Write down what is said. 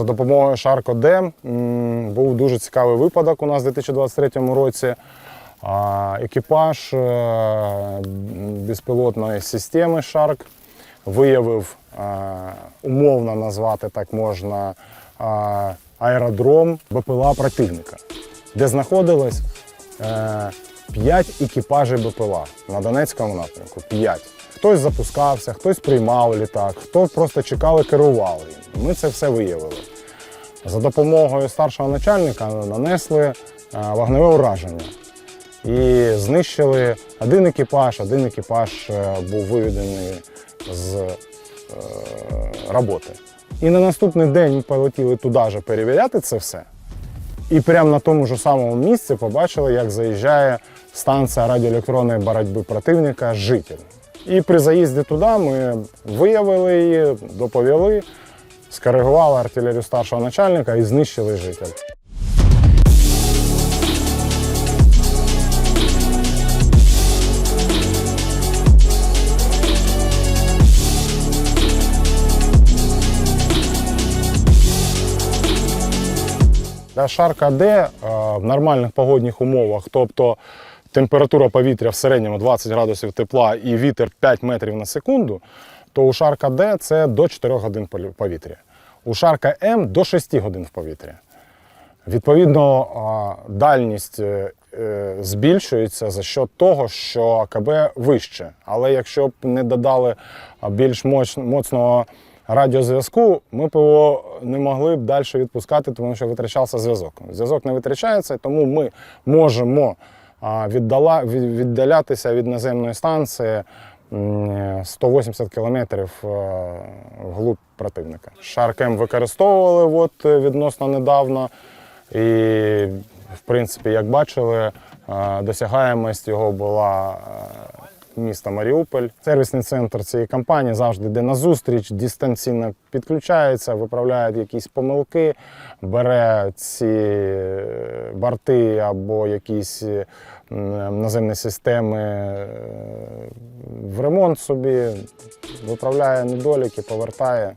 За допомогою Шарко Д був дуже цікавий випадок у нас у 2023 році. Екіпаж е, безпілотної системи Шарк виявив е, умовно назвати так можна е, аеродром БПЛА противника, де знаходилось 5 екіпажів БПЛА на Донецькому напрямку. 5. Хтось запускався, хтось приймав літак, хто просто керував їм. Ми це все виявили. За допомогою старшого начальника нанесли е, вогневе ураження і знищили один екіпаж, один екіпаж е, був виведений з е, роботи. І на наступний день ми полетіли туди же перевіряти це все. І прямо на тому ж самому місці побачили, як заїжджає станція радіоелектронної боротьби противника Житель. І при заїзді туди ми виявили її, доповіли, скоригували артилерію старшого начальника і знищили житель. Для шарка Д е, в нормальних погодних умовах, тобто температура повітря в середньому 20 градусів тепла і вітер 5 метрів на секунду, то у шарка Д це до 4 годин повітря. У шарка М до 6 годин в повітрі. Відповідно, дальність е, е, збільшується за счет того, що АКБ вище. Але якщо б не додали більш моцного радіозв'язку, ми б не могли б далі відпускати, тому що витрачався зв'язок. Зв'язок не витрачається, тому ми можемо віддала, віддалятися від наземної станції 180 кілометрів е, вглуб противника. Шарк М використовували от, е, відносно недавно. І, в принципі, як бачили, е, досягаємость його була міста Маріуполь. Сервісний центр цієї компанії завжди йде на зустріч, дистанційно підключається, виправляє якісь помилки, бере ці е, борти або якісь е, наземні системи е, в ремонт собі, виправляє недоліки, повертає.